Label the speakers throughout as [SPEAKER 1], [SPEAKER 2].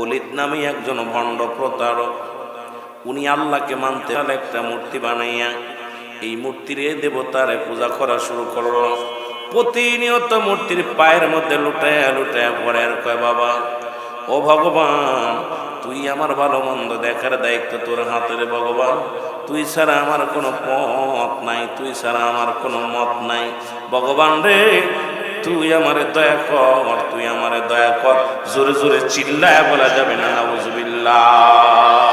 [SPEAKER 1] অলিদ নামে একজন ভণ্ড প্রতারক। উনি আল্লাহকে মানতে একটা মূর্তি বানাইয়া এই মূর্তির দেবতারে পূজা করা শুরু করল। প্রতিনিয়ত মূর্তির পায়ের মধ্যে লুটায়া লুটায়া পড়ে আর কয়, বাবা, ও ভগবান, তুই আমার ভালো মন্দ দেখার দায়িত্ব তোর হাতের ভগবান। তুই ছাড়া আমার কোনো পথ নাই, তুই ছাড়া আমার কোনো মত নাই। ভগবান রে তুই আমারে দয়া কর, তুই আমারে দয়া কর। জোরে জোরে চিল্লায় বলা যাবে না, নাউজুবিল্লাহ।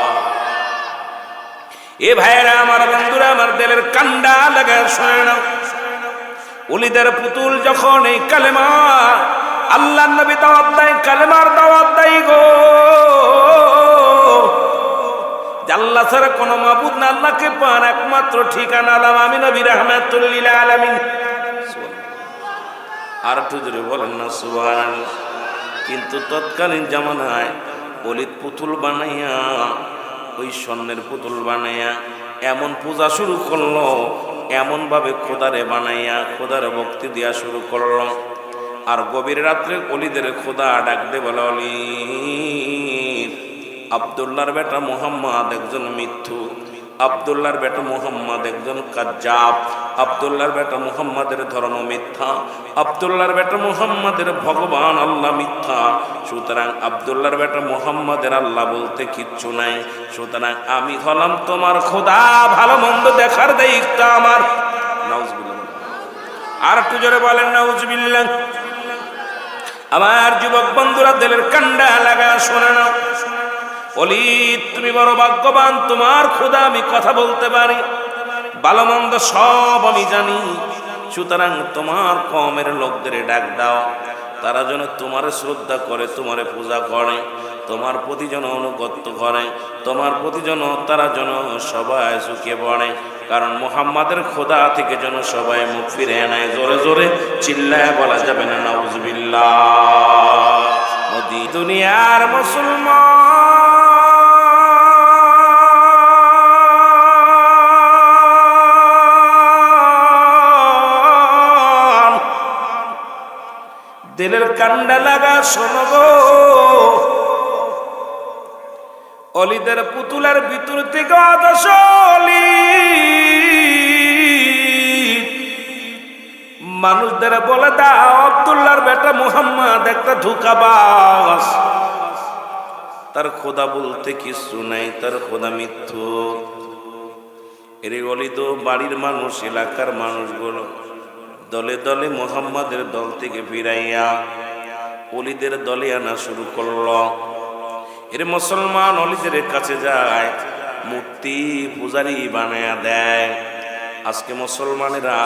[SPEAKER 1] এ ভাইয়েরা, আমার বন্ধুরা, আমার দিলের কান্ডা লাগা, শোনে না উলিদের পুতুল যখন এই কালেমা আল্লাহ নবী দাওয়াত দেয়, কালেমার দাওয়াত দেয় গো। আল্লাহ ছাড়া কোনো মাবুদ না, আল্লাহকে পান একমাত্র ঠিকানা আলাম আমি নবী রহমাতুল্লিল আলামিন। আর একটু জোরে বলেন না সুবহান কিন্তু তৎকালীন জামানায় অলিদ পুতুল বানাইয়া, ওই স্বর্ণের পুতুল বানাইয়া, এমন পূজা শুরু করল, এমনভাবে খোদারে বানাইয়া, খোদারে ভক্তি দেওয়া শুরু করল। আর গভীর রাত্রে অলিদের খোদা ডাক দে বলে, অলি আবদুল্লার বেটা মোহাম্মদ একজন মিথ্যু। আবদুল্লার বেটা মোহাম্মদ একজন কাজ্জাব। আবদুল্লার বেটা মোহাম্মদের ধর্ম মিথ্যা। আবদুল্লার বেটা মোহাম্মদের ভগবান আল্লাহ মিথ্যা। সুতরাং আবদুল্লার বেটা মোহাম্মদের আল্লাহ বলতে কিচ্ছু নাই। সুতরাং আমি হলাম তোমার খোদা, ভালো মন্দ দেখার দায়িত্ব আমার। আর একটু জোরে বলেন, নাউজুবিল্লাহ। আমার যুবক বন্ধুরা, দিলের কান্ডা লাগা, শোনে না অলি তুমি বড় ভাগ্যবান, তোমার খোদা আমি কথা বলতে পারি। ভালো সব আমি জানি, সুতরাং তোমার কমের লোকদের ডাক দাও। তারা যেন তোমার শ্রদ্ধা করে, তোমারে পূজা করে, তোমার প্রতি যেন অনুগত্য করে, তোমার প্রতি যেন, তারা যেন সবাই ঝুঁকে পড়ে। কারণ মোহাম্মদের খোদা থেকে যেন সবাই মুখ ফিরে নেয়। জোরে জোরে চিল্লায় বলা যাবে না, নাউজবিল্লাহ। মোদি দুনিয়ার মুসলমান দিলের কান্ডা লাগা শোনো গো। অলিদের পুতুলের ভিতর থেকে আদর্শ অলি মানুষদের বলে দাও আবদুল্লার বেটা মুহাম্মদ একটা ধোকাবাস তার খোদা বলতে কিছু নাই, তার খোদা মিথ্যু এর অলি তো বাড়ির মানুষ, এলাকার মানুষগুলো দলে দলে মোহাম্মদের দল থেকে ফিরাইয়া অলিদের দলে আনা শুরু করল। এর মুসলমান অলিদের কাছে যায়, মূর্তি পূজারি বানায়া দেয়। আজকে মুসলমানেরা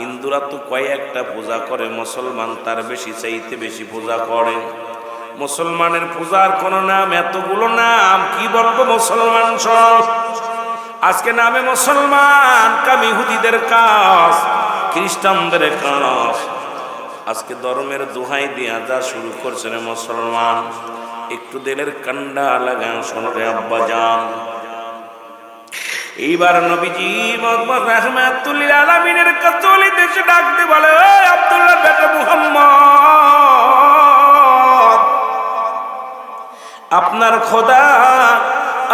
[SPEAKER 1] হিন্দুরা তো কয়েকটা পূজা করে, মুসলমান তার বেশি, চাইতে বেশি পূজা করে। মুসলমানের পূজার কোনো নাম, এতগুলো নাম, কি বলব মুসলমান সব? আজকে নামে মুসলমান, কামি হুদিদের কাজ। খ্রিস্টানদের কাজ আজকে ধর্মের দোহাই দিয়া যা শুরু করছে মুসলমান, একটু দিলের কান্ডা লাগান শোনরে আব্বা যান এইবার নবীজি মোহাম্মদ রাহমাতুল্লিল আলামিনের কাছে দেশে ডাকতে বলে আব্দুল্লাহ বেটা মুহাম্মদ, আপনার খোদা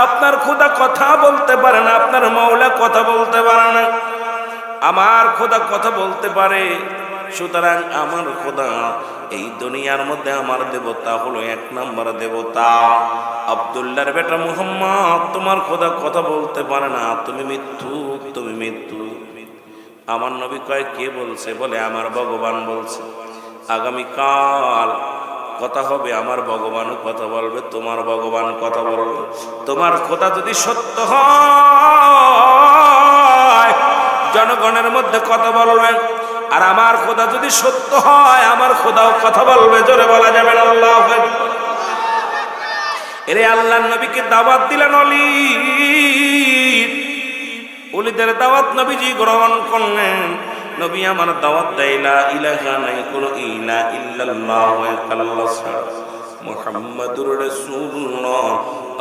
[SPEAKER 1] আপনার খোদা কথা বলতে পারে না, আপনার মৌলা কথা বলতে পারে না। আমার খোদা কথা বলতে পারে। সুতরাং আমার খোদা, এই দুনিয়ার মধ্যে আমার দেবতা হলো এক নম্বর দেবতা। আবদুল্লার বেটা মুহাম্মদ, তোমার খোদা কথা বলতে পারে না। তুমি মৃত্যু তুমি মৃত্যু। আমার নবী কয়, কে বলছে? বলে, আমার ভগবান বলছে। আগামীকাল কথা হবে, আমার ভগবানও কথা বলবে, তোমার ভগবান কথা বলবে। তোমার খোদা যদি সত্য হয় জনগণের মধ্যে কথা বলবেন আর আমার খোদা যদি সত্য হয়, আমার খোদাও কথা বলবে। জোরে বলা যাবে না, আল্লাহ এরে আল্লাহ নবীকে দাওয়াত দিলেন অলি অলিদের দাওয়াত নবীজি গ্রহণ করলেন। নবী আমার দাওয়াত দেয়লা ইলাহা নাই, কোন ইলা ইল্লাল্লাহ মুহাম্মাদুর রাসূলুল্লাহ।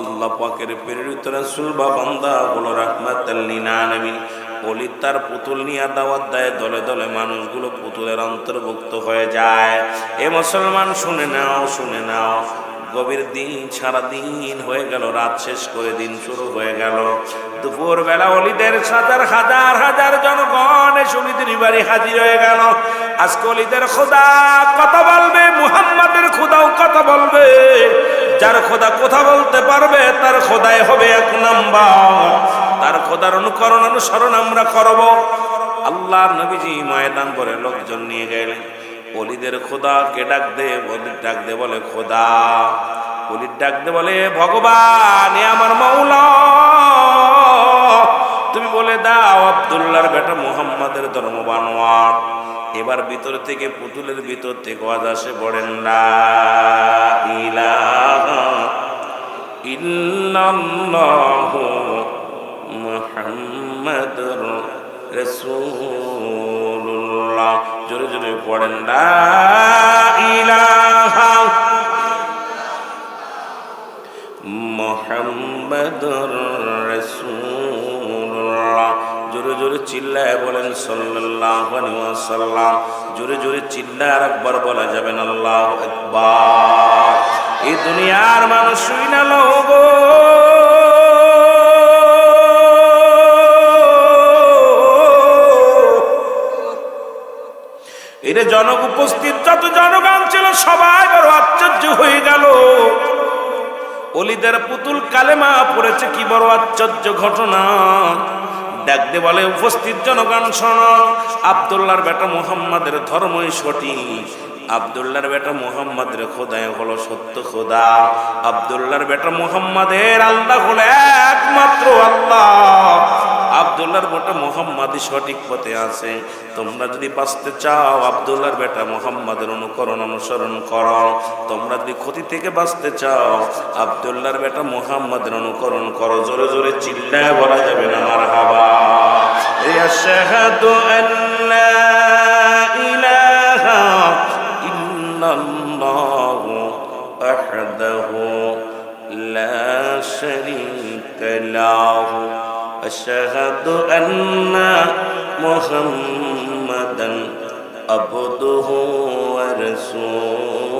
[SPEAKER 1] আল্লাহ পাকের প্রেরিত রাসূল বা বান্দা হলো রাহমাতাল লিল আলামিন। অলি তার পুতুল নিয়ে দাওয়াত দেয়, দলে দলে মানুষগুলো পুতুলের অন্তর্ভুক্ত হয়ে যায়। এ মুসলমান, শুনে নাও শুনে নাও। গভীর দিন, সারা দিন হয়ে গেল, রাত শেষ করে দিন শুরু হয়ে গেল। দুপুর বেলা অলিদের হাজার হাজার হাজার জনগণ অলিদের বাড়ি হাজির হয়ে গেল। আজকে অলিদের খোদা কথা বলবে, মুহাম্মাদের খোদাও কথা বলবে। যার খোদা কথা বলতে পারবে, তার খোদাই হবে এক নাম্বার। তার খোদার অনুকরণ অনুসরণ আমরা করব। আল্লাহ নবীজি ময়দান করে লোকজন নিয়ে গেলেন। অলিদের খোদা কে ডাক দে অলির ডাক দে বলে, খোদা। অলির ডাক দে বলে, ভগবান, এ আমার মৌলা তুমি বলে দাও, আব্দুল্লাহর বেটা মুহাম্মাদের ধর্ম বানোয়ার এবার ভিতর থেকে পুতুলের ভিতর থেকে আওয়াজ আসে পড়েন লা ইলাহা ইল্লাল্লাহু মুহাম্মাদুর রাসূলুল্লাহ। জোরে জোরে পড়েন, লা ইলাহা মোহাম্মদুর রাসূলুল্লাহ। জোরে জোরে চিল্লায় বলেন, সাল্লাল্লাহু আলাইহি ওয়াসাল্লাম। জোরে জোরে চিল্লায় আর একবার বলা যাবে না, আল্লাহু আকবার। এই দুনিয়ার মানুষ শুই না লোগো এটা জনক উপস্থিত, যত জনগণ ছিল সবাই বড় আশ্চর্য হয়ে গেল। অলিদের পুতুল কালেমা পড়েছে, কি বড় আশ্চর্য ঘটনা। ডাকতে বলে, উপস্থিত জনগণ, শোন, আবদুল্লাহর বেটা মুহাম্মাদের ধর্মই সঠিক। আবদুল্লাহর বেটা মুহাম্মাদের খোদায় হলো সত্য খোদা। আবদুল্লাহর বেটা মুহাম্মাদের আল্লাহ হলো একমাত্র আল্লাহ। আবদুল্লাহর বেটা মুহাম্মাদই সঠিক পথে আছে। তোমরা যদি বাঁচতে চাও, আবদুল্লাহর বেটা মোহাম্মদের অনুকরণ অনুসরণ করো। তোমরা যদি ক্ষতি থেকে বাঁচতে চাও, আবদুল্লাহর বেটা মোহাম্মদের অনুকরণ করো। জোরে জোরে চিল্লায় বলা যাবে না আমার হাবা আশহাদু আল্লা ইলাহা ইল্লাল্লাহু ওয়াহদাহু লা শারীকা লাহু أشهد أن محمدا عبده ورسوله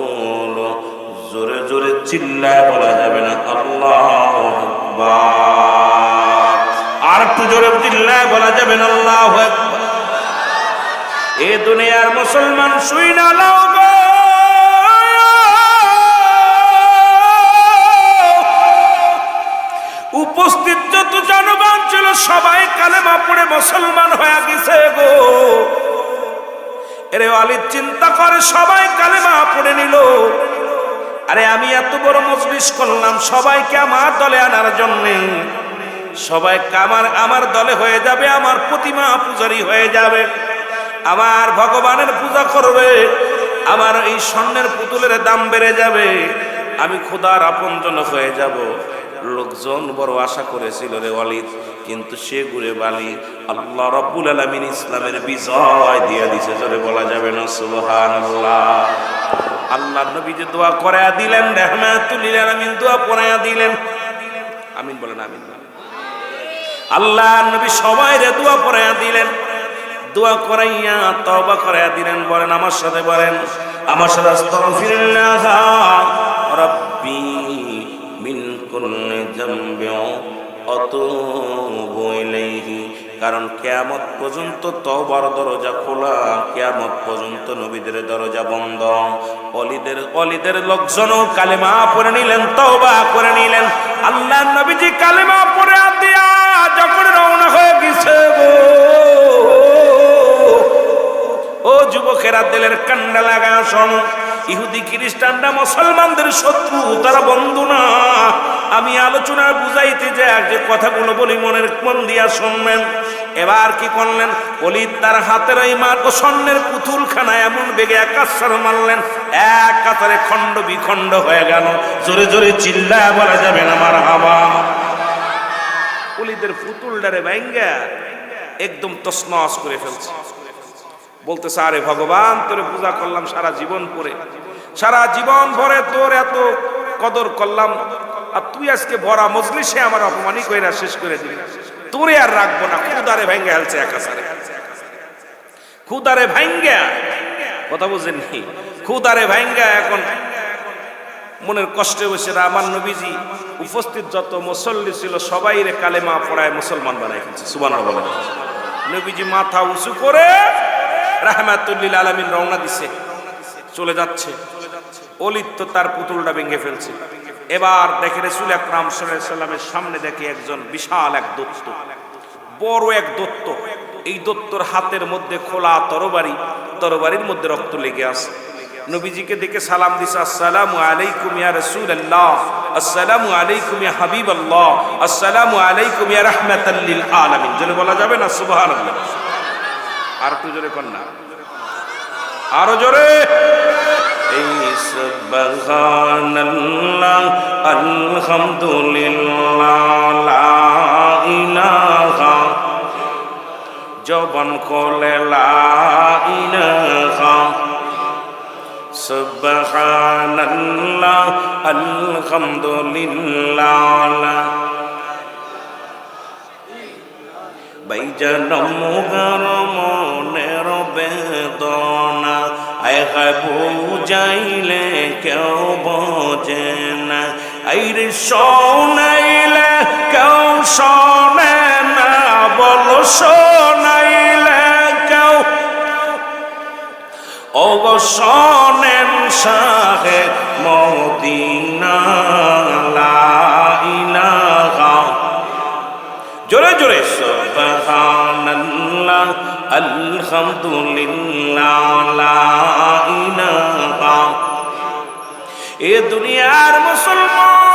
[SPEAKER 1] জোরে জোরে চিল্লায় বলা যাবে না আল্লাহ আর একটু জোরে চিল্লায় বলা যাবে না আল্লাহ এ দুনিয়ার মুসলমান শুই না লাও গো উপস্থিত যত জনগণ ছিল সবাই কালেমা পড়ে মুসলমান হয়ে গেছে গো। এরে আলির চিন্তা করে, সবাই কালেমা পড়ে নিল। আরে আমি এত বড় মজলিস করলাম, সবাইকে আমার দলে আনার জন্যে। সবাই আমার আমার দলে হয়ে যাবে, আমার প্রতিমা পূজারি হয়ে যাবে। আমার ভগবানের পূজা করবে, আমার এই স্বর্ণের পুতুলের দাম বেড়ে যাবে। আমি খোদার আপনজন হয়ে যাব। লোকজন বড় আশা করেছিল রে অলিদ কিন্তু সে ঘুরে বালি আল্লাহ রব্বুল আলমিন ইসলামের বিজয় দিয়ে দিছে, জোরে বলা যাবে না? সুবহান আল্লাহ নবী যে দোয়া করায়া দিলেন, রহমাতুল আলামিন দোয়া পড়ায়া দিলেন। আমিন বলেন, আমিন। আল্লাহ নবী সবাই রে দোয়া পড়ায়া দিলেন। দোয়া করাইয়া তওবা করাইয়া দিলেন, বলেন, আমার সাথে বলেন, আমার সাথে রাব্বি মিন কুল্লি কারণ কেয়ামত পর্যন্ত তওবার দরজা খোলা, কেয়ামত পর্যন্ত নবীদের দরজা বন্ধ। অলিদের অলিদের লোকজনও কালেমা পড়ে নিলেন, তওবা করে নিলেন। আল্লাহ নবীজি কালেমা পড়ে দিয়া যখন রওনা হয়ে গেছে ও যুবকেরা দিলের কান্ডা লাগা শোনো ইহুদি খ্রিস্টানরা মুসলমানদের শত্রু, তারা বন্ধু না। আমি আলোচনা বুঝাইতে যাই, যে কথাগুলো বলি মনের মন দিয়া শুনবেন। এবার কি করলেন? বলি তার হাতের ওই ও স্বর্ণের পুতুলখানা এমন বেগে এক একাশ্বর মারলেন, এক কাতারে খণ্ড বিখণ্ড হয়ে গেল। জোরে জোরে চিল্লা বলা যাবে না আমার হাওয়া অলিদের পুতুলটারে ব্যাঙ্গা একদম তসনস করে ফেলছে। বলতেছে, আরে ভগবান, তোরে পূজা করলাম সারা জীবন পরে। সারা জীবন ভরে তোর এত কদর করলাম আর তুই আজকে ভরা মজলিসে আমার অপমানি কইরা শেষ করে দিবি। তোরে আর রাখব না, খুদারে ভেঙ্গে হেলছে একাসারে খুদারে ভাঙ্গা কথা বুঝেননি খুদারে ভাঙ্গা এখন মনের কষ্টে বসে আমার নবীজি উপস্থিত যত মুসল্লি ছিল সবাই রে কালেমা পড়ায় মুসলমান বানাই ফেলছে সুবান বলেন। নবীজি মাথা উঁচু করে রাহমাতুল্লিল আলামিন রওনা দিছে, চলে যাচ্ছে। অলিত তো তার পুতুলটা ভেঙে ফেলছে। এবার দেখে রসুল আকরাম সাল্লামের সামনে দেখে একজন বিশাল এক দত্ত। বড় এক দত্ত। এই দত্তর হাতের মধ্যে খোলা তরবারি, তরবারির মধ্যে রক্ত লেগে আছে। নবীজিকে দেখে সালাম দিছে, আসসালামু আলাইকুম ইয়া রাসূলুল্লাহ, আসসালামু আলাইকুম ইয়া হাবিবাল্লাহ, আসসালামু আলাইকুম ইয়া রাহমাতাল লিল আলামিন। জোরে বলা যাবে না? সুবহানাল্লাহ। আর একটু জোরে না। আরও জোরে। এই সুবহানাল্লাহ আলহামদুলিল্লাহ লা ইলাহা জবান কোলে লা ইলাহা সুবহানাল্লাহ। আলহামদুলিল্লাহ বাইজান মুগার মনের বেদনা আয় বুঝাইলে কেউ বোঝে না। আইরে শোনাইলে কেউ শোনে না। বলো শোনাইলে কেউ। মদিনা লা ইলাহা জোরে আলহামদুলিল্লাহ এ দুনিয়ার মুসলমান।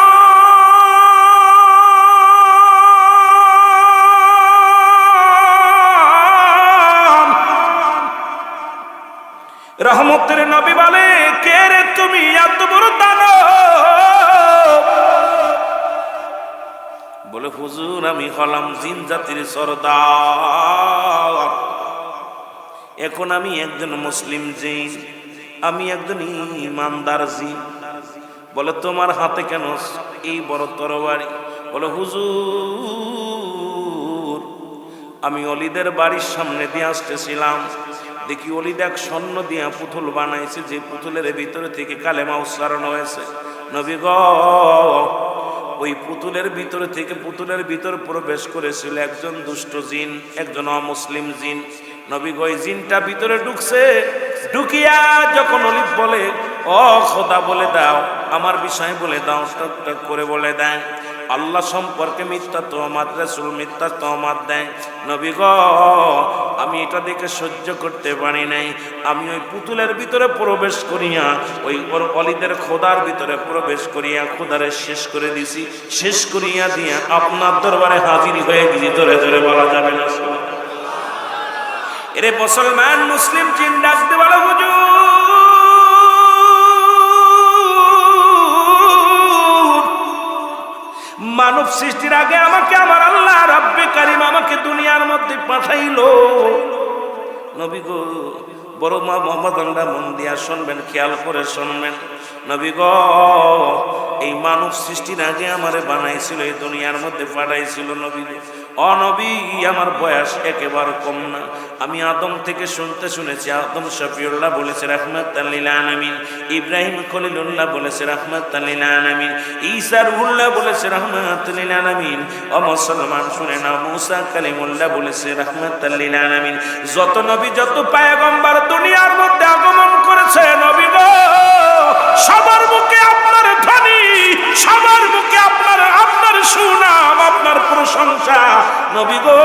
[SPEAKER 1] রহমতের নবী বলে কে রে তুমি? এত বড় দানব। বলে, হুজুর, আমি হলাম জিন জাতির সরদার। এখন আমি একজন মুসলিম জিন, আমি একজন ইমানদার জিন। বলে, তোমার হাতে কেন এই বড় তরবারি? বলে, হুজুর, আমি অলিদের বাড়ির সামনে দিয়ে আসতেছিলাম। দেখি অলিদ এক স্বর্ণ দিয়া পুতুল বানাইছে, যে পুতুলের ভিতরে থেকে কালেমা উচ্চারণ হয়েছে। নবী গ ওই পুতুলের ভিতর থেকে পুতুলের ভিতর প্রবেশ করেছিল একজন দুষ্ট জিন, একজন অমুসলিম জিন। নবী গো, এই জিনটা ভিতরে ঢুকছে। ঢুকিয়া যখন অলিপ বলে, ও খোদা, বলে দাও, আমার বিষয় বলে দাও টক করে বলে দেয়। আল্লাহ সম্পর্কে মিথ্যা তোমাত রাসূল মিথ্যা তোমাত দেয়। নবী গ, আমি এটা দেখে সহ্য করতে পারি নাই। আমি ওই পুতুলের ভিতরে প্রবেশ করিয়া, ওই ওর অলিদের খোদার ভিতরে প্রবেশ করিয়া খোদারে শেষ করে দিছি। শেষ করিয়া দিয়া আপনার দরবারে হাজির হয়ে গেছি। ধরে ধরে বলা যাবে না এরে মুসলমান, মুসলিম চিন ডাকতে বলো হুজুর। মানব সৃষ্টির আগে আমাকে আমার আল্লাহ রাব্বে কারিম আমাকে দুনিয়ার মধ্যে পাঠাইলো নবী গো, বড় মা মোহাম্মদ আল্লাহ মন দিয়া শুনবেন, খেয়াল করে শুনবেন নবী গ, এই মানব সৃষ্টির আগে আমারে বানাইছিল, এই দুনিয়ার মধ্যে পাঠাইছিল নবী। অনবী আমার বয়স একেবারে কম না। আমি আদম থেকে শুনতে শুনেছি, আদম শফিউল্লাহ বলেছে রহমত আমিন ইব্রাহিম খলিলুল্লাহ বলেছে রহমত আমিন ঈসার উল্লাহ বলেছে রহমত আমিন ও মুসলমান, শুনে না মুসা কালিমুল্লাহ বলেছে রহমত আমিন যত নবী, যত পায়গম্বর দুনিয়ার মধ্যে আগমন করেছে, নবী সবার মুখে আপনার সবার মুখে আপনার আপনার সুনাম, আপনার প্রশংসা। নবী গো।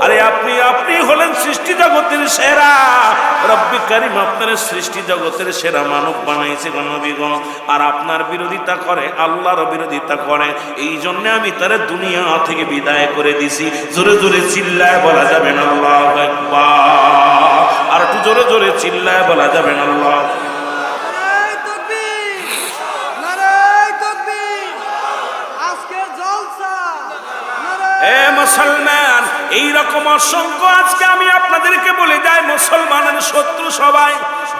[SPEAKER 1] আরে আপনার বিরোধিতা করে, আল্লাহর এই জন্য আমি দুনিয়া থেকে বিদায় করে জোরে জোরে চিল্লায় বলা যাবে না আর একটু জোরে জোরে চিল্লায় মুসলমান। এই রকম অসংখ্য আজকে আমি আপনাদেরকে বলে যাই মুসলমানের শত্রু সবাই।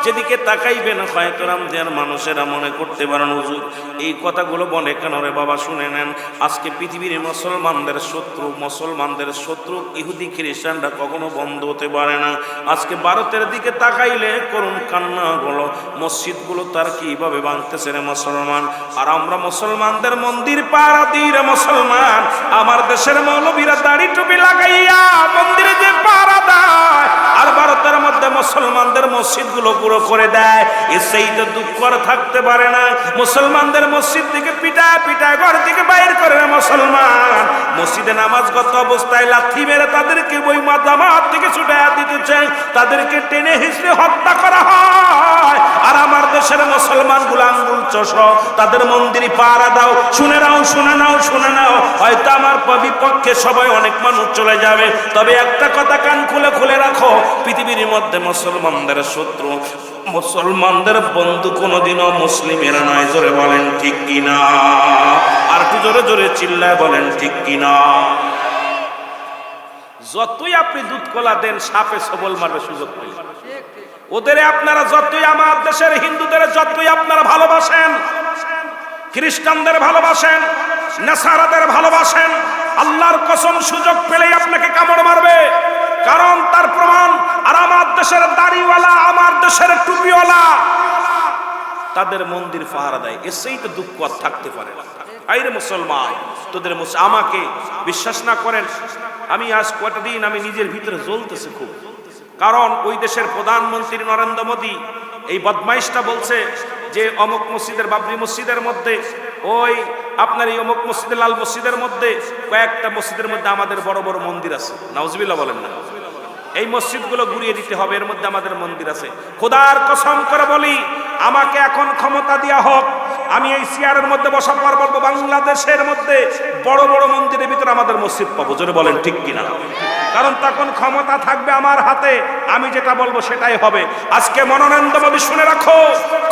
[SPEAKER 1] যেদিকে তাকাইবেন হয়তো রামদিয়ার মানুষেরা মনে করতে পারেন, হুজুর, এই কথাগুলো বলে কেন রে বাবা, শুনে নেন। আজকে পৃথিবীর মুসলমানদের শত্রু মুসলমানদের শত্রু, ইহুদি, খ্রিস্টানরা কখনো বন্ধ হতে পারে না। আজকে ভারতের দিকে তাকাইলে করুন কান্নাগুলো, মসজিদগুলো তার কীভাবে বাঁধতেছে রে মুসলমান? আর আমরা মুসলমানদের মন্দির পাড়া দিই রে মুসলমান, আমার দেশের মৌলবীরা দাড়ি টুপি লাগাইয়া মন্দিরে যে পাড়া দেয় আর ভারতের মধ্যে মুসলমানদের মসজিদগুলো পুরো করে দেয়। সেই তো দুঃখ থাকতে পারে না। মুসলমানদের মসজিদ থেকে পিটায় পিটায় ঘর থেকে বাইর করে না মুসলমান। মসজিদে নামাজগত অবস্থায় লাথি মেরে তাদেরকে বই মাদামাত থেকে ছুটে দিতে চাই তাদেরকে টেনে হিসড়ে হত্যা করা হয়। আর আমার দেশের মুসলমানগুলো আঙ্গুল চষ। তাদের মন্দিরে পাহারা দাও। শুনে নাও শুনে নাও শুনে নাও। হয়তো আমার বিপক্ষে সবাই অনেক মানুষ চলে যাবে। তবে একটা কথা কান খুলে খুলে রাখো। পৃথিবীর মধ্যে মুসলমানদের শত্রু। মুসলমানদের বন্ধু কোনোদিনও মুসলিমেরা নয়, জোরে বলেন ঠিক কিনা? আর একটু জোরে জোরে চিল্লায় বলেন ঠিক কিনা? যতই আপনি দুধ কলা দেন, সাপে সবল মারবে সুযোগ
[SPEAKER 2] ঠিক
[SPEAKER 1] ওদের আপনারা যতই আমার দেশের হিন্দুদের যতই আপনারা ভালোবাসেন, খ্রিস্টানদের ভালোবাসেন, নেসারাদের ভালোবাসেন, আল্লাহর কসম সুযোগ পেলেই আপনাকে কামড় মারবে। কারণ তার প্রমাণ আর আমার দেশের দাড়িওয়ালা, আমার দেশের টুপিওয়ালা। তাদের মন্দির পাহারা দেয়। এসেই তো দুঃখ আর থাকতে পারে না। আইরে মুসলমান, তোদের আমাকে বিশ্বাস না করেন। আমি আজ কটা দিন আমি নিজের ভিতরে জ্বলতেছে খুব। কারণ ওই দেশের প্রধানমন্ত্রী নরেন্দ্র মোদী এই বদমাইশটা বলছে যে অমুক মসজিদের বাবরি মসজিদের মধ্যে, ওই আপনার এই অমুক মসজিদের লাল মসজিদের মধ্যে কয়েকটা মসজিদের মধ্যে আমাদের বড় বড় মন্দির আছে। নাউজবিল্লাহ বলেন না। এই মসজিদগুলো ঘুরিয়ে দিতে হবে, এর মধ্যে আমাদের মন্দির আছে। খোদার কসম করে বলি, আমাকে এখন ক্ষমতা দেওয়া হোক, আমি এই চেয়ারের মধ্যে বসার পর বলব, বাংলাদেশের মধ্যে বড় বড় মন্দিরের ভিতরে আমাদের মসজিদ পাবো। জোরে বলেন, ঠিক কিনা? কারণ তখন ক্ষমতা থাকবে আমার হাতে, আমি যেটা বলব সেটাই হবে। আজকে মনোনন্দ মোদী শুনে রাখো,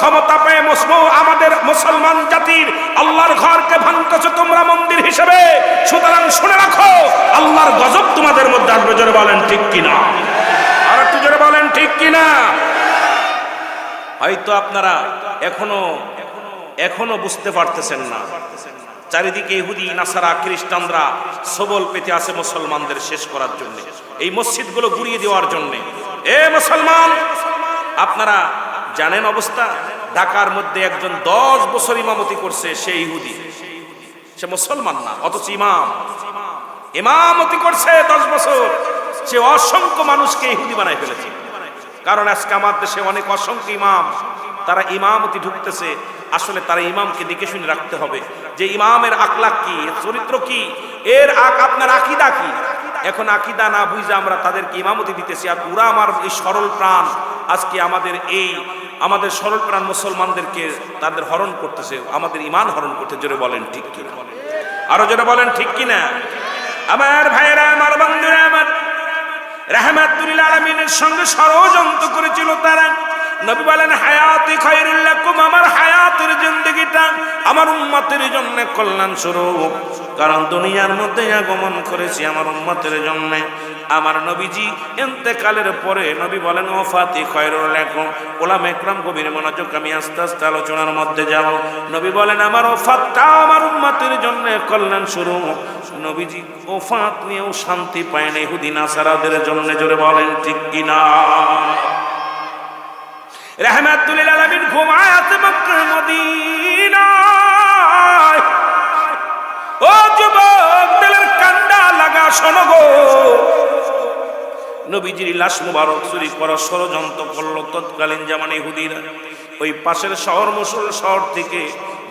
[SPEAKER 1] ক্ষমতা পেয়ে মুসলিম আমাদের মুসলমান জাতির আল্লাহর ঘরকে ভাঙতেছো তোমরা মন্দির হিসেবে। সুতরাং শুনে রাখো, আল্লাহর গজব তোমাদের মধ্যে আসবে, জোরে বলেন, ঠিক কিনা? আর একটু জোরে বলেন, ঠিক কিনা? হয়তো আপনারা এখনও এখনও বুঝতে পারতেছেন না। চারিদিকে ইহুদি, নাসারা, খ্রিস্টানরা সবল পেতে আছে মুসলমানদের শেষ করার জন্য, এই মসজিদগুলো ঘুরিয়ে দেওয়ার জন্য। এ মুসলমান, আপনারা জানেন অবস্থা? ঢাকার মধ্যে একজন দশ বছর ইমামতি করছে সে ইহুদি। সে মুসলমান না, অথচ ইমাম। ইমামতি করছে দশ বছর। সে অসংখ্য মানুষকে ইহুদি বানাই ফেলেছে। কারণ আজকে আমার দেশে অনেক অসংখ্য ইমাম, তারা ইমামতি ঢুকতেছে। আসলে তারা ইমামকে দেখে শুনে রাখতে হবে যে ইমামের আকলাক কি চরিত্র কি, এর আক- আপনার আকিদা কি? এখন আকিদা না বুঝে আমরা তাদেরকে ইমামতি দিতেছি। আর ওরা আমার এই সরল প্রাণ। আজকে আমাদের এই আমাদের সরল প্রাণ মুসলমানদেরকে তাদের হরণ করতেছে। আমাদের ইমান হরণ করতে জোরে বলেন ঠিক কিনা? আরও জোরে বলেন ঠিক কিনা? আমার ভাইয়েরা আমার বন্ধুরা আমার রাহমাতুল আলামিনের সঙ্গে ষড়যন্ত্র করেছিল তারা। নবী বলেন, হায়াতি খায়রুল লাকুম, আমার হায়াতের জিন্দেগিটা আমার উম্মতের জন্য কল্যাণ স্বরূপ। কারণ দুনিয়ার মধ্যে আগমন করেছি আমার উম্মতের জন্য। আমার নবীজি এন্তেকালের পরে নবী বলেন, ও ফাতি খয়রুল লাকুম, ওলাম একরাম গভীর মনোযোগ, আমি আস্তে আস্তে আলোচনার মধ্যে যাব। নবী বলেন, আমার ওফাতটা আমার উম্মতের জন্য কল্যাণ স্বরূপ। নবীজি ওফাত নিয়েও শান্তি পায় না ইহুদি নাসারাদের জন্য, জোরে বলেন, ঠিক কিনা? রহমাতুল্লিল আলামিন ঘুমায় আছে মক্কার মদিনায়। ও যুবক দিলের কান্ডা লাগা শোনো গো। নবীজির লাশ মুবারক চুরি করার ষড়যন্ত্র করল তৎকালীন জামানে ইহুদিরা। ওই পাশের শহর মুসল শহর থেকে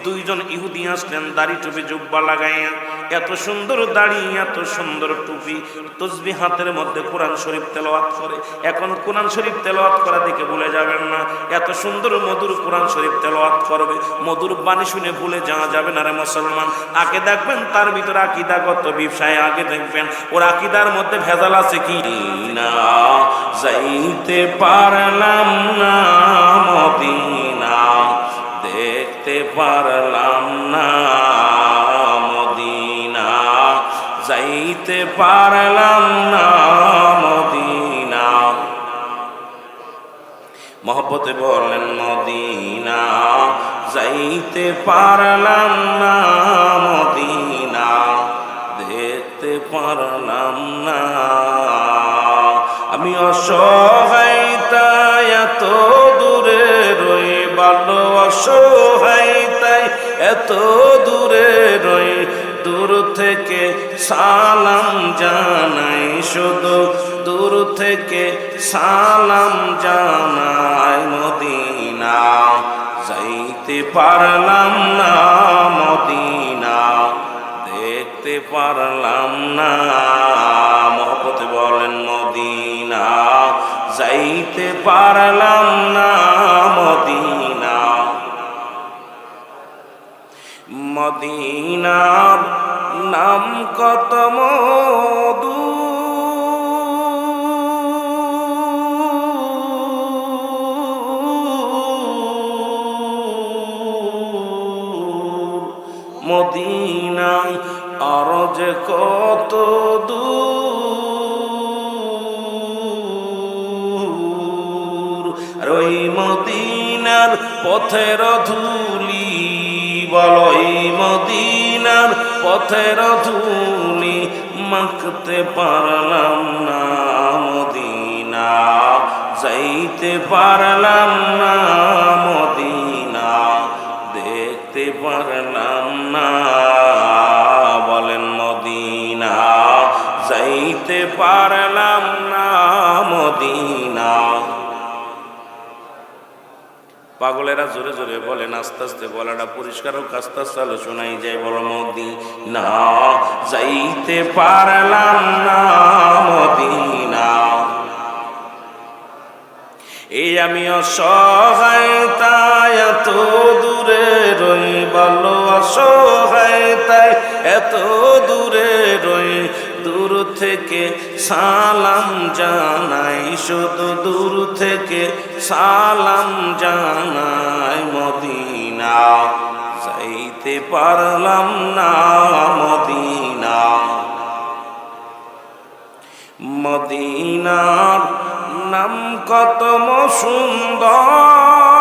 [SPEAKER 1] দুইজন ইহুদি আসলেন, দাড়ি টুপি জুব্বা লাগাইয়া। এত সুন্দর দাড়ি, এত সুন্দর টুপি। তসবি হাতের মধ্যে কোরআন শরীফ তেলাওয়াত করে। এখন কোরআন শরীফ তেলাওয়াত করা দেখে ভুলে যাবেন না। এত সুন্দর মধুর কোরআন শরীফ তেলাওয়াত করবে। মধুর বাণী শুনে ভুলে যাওয়া যাবে না রে মুসলমান। আগে দেখবেন তার ভিতরে আকিদাগত ব্যবসায় আগে দেখবেন ওর আকিদার মধ্যে ভেজাল আছে কি? না, যাইতে পারলাম না মদিনা। দেখতে পারলাম না যাইতে পারলাম না মদিনা। মহব্বত বলেন মদিনা, যাইতে পারলাম না মদিনা, দেখতে পারলাম না। আমি অসহায়, তাই এত দূরে রই ভালো অসহায়, তাই এত দূরে রই দূর থেকে সালাম জানাই, শুধু দূর থেকে সালাম জানাই মদিনা। যাইতে পারলাম না মদিনা, দেখতে পারলাম না। মহব্বত বলেন মদিনা, যাইতে পারলাম না মদিনার নাম কত মধু। মদিনা আর যে কত দূর। আর ওই মদিনার পথের ধুলি বলো মদিনার পথের ধুলি মাখতে পারলাম না মদিনা, যাইতে পারলাম না মদিনা, দেখতে পারলাম না, বলেন মদিনা, যাইতে পারলাম পাগলেরা জোরে জোরে বলেন, আস্তে আস্তে গলাটা পরিষ্কার হোক, আস্তে আস্তে আলো শোনাই যায় বড় মদি না যাইতে পারলাম না মদিনা। এই আমি অসহায় তাই এত দূরে রই ভালো অসহায়, তাই এত দূরে রই দূর থেকে সালাম জানাই, শুধু দূর থেকে সালাম জানাই, মদিনা যাইতে পারলাম না, মদিনা। মদিনার নাম কত সুন্দর।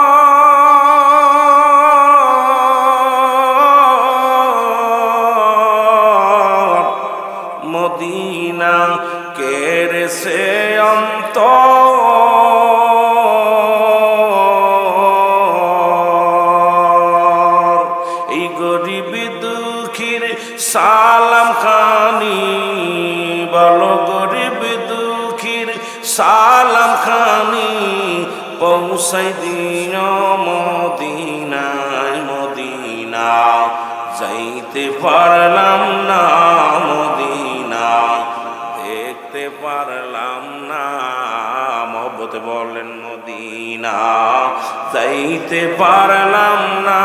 [SPEAKER 1] পৌঁছাই দিন মদিনায় মদিনা, যাইতে পারলাম না মদিনা, দেখতে পারলাম না মহব্বতে বলেন মদিনা, যাইতে পারলাম না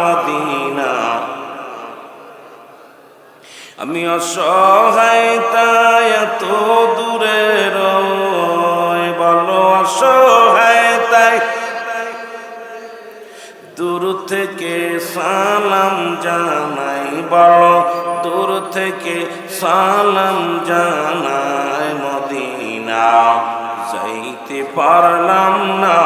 [SPEAKER 1] মদিনা। আমি অসহায়তা এত দূরে রই, বলো অসহায় থেকে সালাম জানাই বলো দূর থেকে সালাম জানাই মদিনা। যাইতে পারলাম না।